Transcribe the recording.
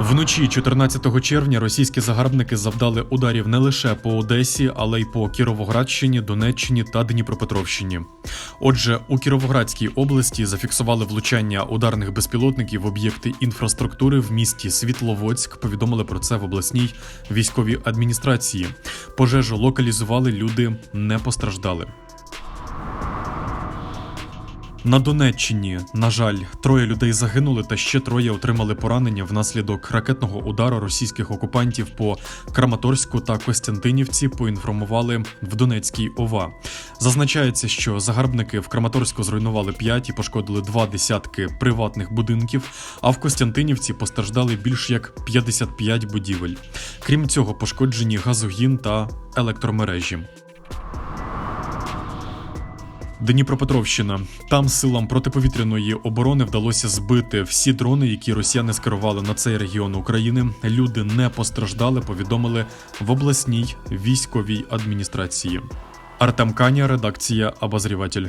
Вночі 14 червня російські загарбники завдали ударів не лише по Одесі, але й по Кіровоградщині, Донеччині та Дніпропетровщині. Отже, у Кіровоградській області зафіксували влучання ударних безпілотників в об'єкти інфраструктури в місті Світловодськ. Повідомили про це в обласній військовій адміністрації. Пожежу локалізували, люди не постраждали. На Донеччині, на жаль, троє людей загинули та ще троє отримали поранення внаслідок ракетного удару російських окупантів по Краматорську та Костянтинівці. Поінформували в Донецькій ОВА. Зазначається, що загарбники в Краматорську зруйнували 5 і пошкодили два десятки приватних будинків. А в Костянтинівці постраждали більш як 55 будівель. Крім цього, пошкоджені газогін та електромережі. Дніпропетровщина. Там силам протиповітряної оборони вдалося збити всі дрони, які росіяни скерували на цей регіон України. Люди не постраждали, повідомили в обласній військовій адміністрації. Артем Каня, редакція Обозріватель.